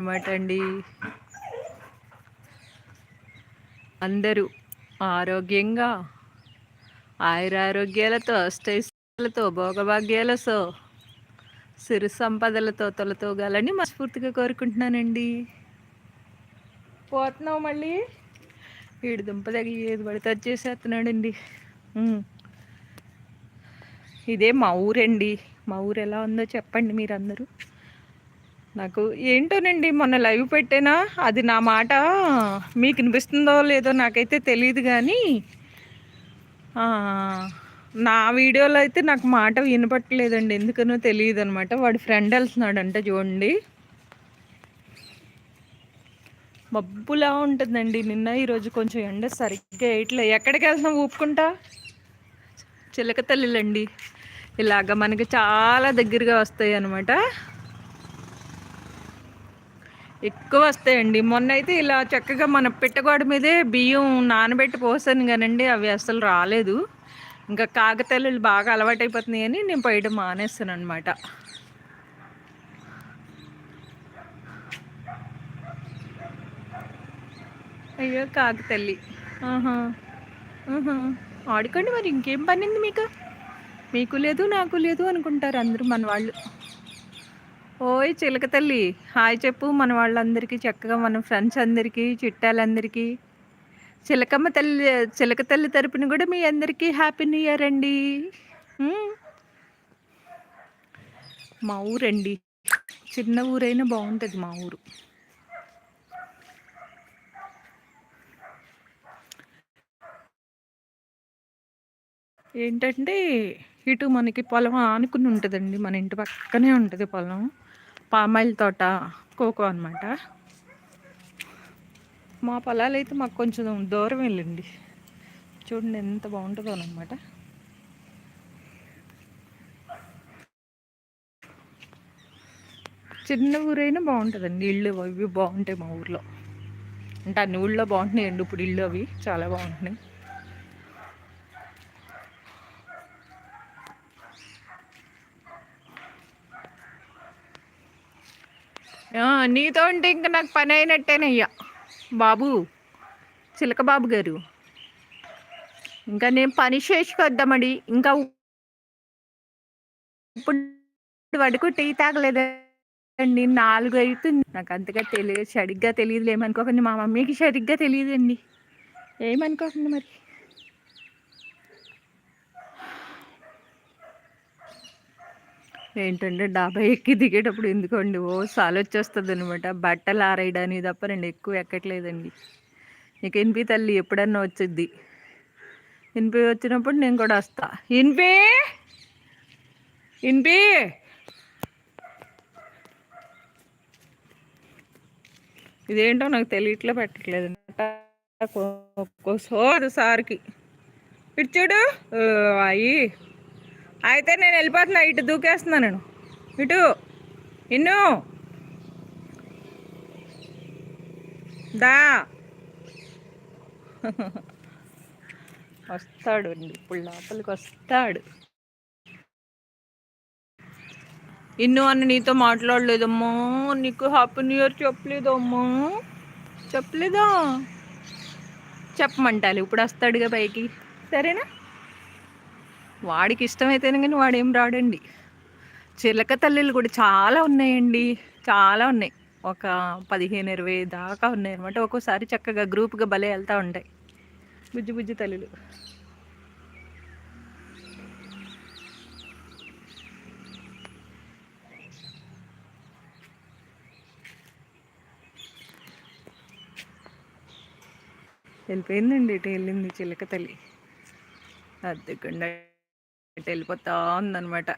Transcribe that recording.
అనమాట అండి. అందరూ ఆరోగ్యంగా ఆయురారోగ్యాలతో అష్టైశ్వర్యాలతో భోగభాగ్యాలతో సిరి సంపదలతో తొలతోగాలని మనస్ఫూర్తిగా కోరుకుంటున్నానండి. పోతున్నావు మళ్ళీ? వీడి దుంపదగి ఏది పడితే వచ్చేసేస్తున్నాడండి ఇదే మా ఊరండి. మా ఊరు ఎలా ఉందో చెప్పండి మీరందరూ. నాకు ఏంటోనండి మొన్న లైవ్ పెట్టేనా? అది నా మాట మీకు వినిపిస్తుందో లేదో నాకైతే తెలియదు కానీ నా వీడియోలో అయితే నాకు మాట వినపట్టలేదండి ఎందుకనో తెలియదు అనమాట వాడి ఫ్రెండ్ వెళ్తున్నాడంట చూడండి. మబ్బులా ఉంటుందండి నిన్న ఈరోజు కొంచెం ఎండ సరిగ్గా వేయట్లే. ఎక్కడికి వెళ్తున్నాం ఊపుకుంటా? చిలక తల్లిలండి. ఇలాగ మనకి చాలా దగ్గరగా వస్తాయి అనమాట ఎక్కువ వస్తాయండి. మొన్న అయితే ఇలా చక్కగా మన పెట్టగోడ మీదే బియ్యం నానబెట్టి పోసాను కానండి అవి అసలు రాలేదు. ఇంకా కాకతల్లులు బాగా అలవాటైపోతున్నాయి అని నేను పోయడం మానేస్తాను అనమాట అయ్యో కాకతల్లి. ఆహా. ఆడుకోండి మరి ఇంకేం పనింది మీకు? మీకు లేదు నాకు లేదు అనుకుంటారు అందరూ మన వాళ్ళు ఓయ్ చిలక తల్లి హాయ్ చెప్పు మన వాళ్ళందరికీ చక్కగా మన ఫ్రెండ్స్ అందరికీ చుట్టాలందరికీ. చిలకమ్మ తల్లి చిలక తల్లి తరపున కూడా మీ అందరికీ హ్యాపీ న్యూ ఇయర్ అండి. మా ఊరండి. చిన్న ఊరైనా బాగుంటుంది మా ఊరు. ఏంటంటే ఇటు మనకి పొలం ఆనుకుని ఉంటుందండి మన ఇంటి పక్కనే ఉంటుంది పొలం. పామాయిల్ తోట కోకో అనమాట మా పొలాలు అయితే మాకు కొంచెం దూరం వెళ్ళండి. చూడండి ఎంత బాగుంటుందో అనమాట చిన్న ఊరైనా బాగుంటుందండి. ఇళ్ళు అవి బాగుంటాయి మా ఊర్లో. అంటే అన్ని ఊళ్ళో బాగుంటున్నాయండి. ఇప్పుడు ఇళ్ళు అవి చాలా బాగుంటున్నాయి. నీతో ఉంటే ఇంకా నాకు పని అయినట్టేనయ్యా. బాబు చిలక బాబు గారు. ఇంకా నేను పని చేసుకొద్దామడి ఇంకా ఇప్పుడు వరకు టీ తాగలేదండి. నాలుగు అవుతుంది నాకు అంతగా తెలియదు సరిగ్గా తెలియదు ఏమనుకోకండి. మా మమ్మీకి సరిగ్గా తెలియదండి. ఏమనుకోకండి మరి? ఏంటంటే డాబా ఎక్కి దిగేటప్పుడు ఎందుకోండి? ఓ సాలు వచ్చేస్తుంది అనమాట బట్టలు ఆరేయడానికి తప్ప రెండు ఎక్కువ ఎక్కట్లేదండి. నీకు ఇన్పి తల్లి ఎప్పుడన్నా వచ్చిద్ది? ఇన్పి వచ్చినప్పుడు నేను కూడా వస్తా. ఇన్పి ఇన్పి ఇదేంటో నాకు తెలియట్లే పెట్టట్లేదు ఒక్కోసారి సార్కి. ఇటు చూడు. అయ్యి. అయితే నేను వెళ్ళిపోతున్నా ఇటు దూకేస్తున్నా నేను. ఇటు. ఇన్ను. దా. వస్తాడు అండి ఇప్పుడు లోపలికి వస్తాడు. ఇన్ను అన్న నీతో మాట్లాడలేదమ్మా నీకు హ్యాపీ న్యూ ఇయర్ చెప్పలేదమ్మా చెప్పలేదా? చెప్పమంటాలి ఇప్పుడు వస్తాడుగా పైకి. సరేనా? వాడికి ఇష్టమైతేనే కానీ వాడేం రాడండి. చిలక తల్లిలు కూడా చాలా ఉన్నాయండి. చాలా ఉన్నాయి. ఒక పదిహేను ఇరవై దాకా ఉన్నాయి అనమాట ఒక్కోసారి చక్కగా గ్రూప్గా భలే వెళ్తూ ఉంటాయి. బుజ్జి బుజ్జి తల్లులు. వెళ్ళిపోయిందండి ఇటు వెళ్ళింది చిలక తల్లి. అద్దెకుండా వెళ్ళిపోతా ఉందనమాట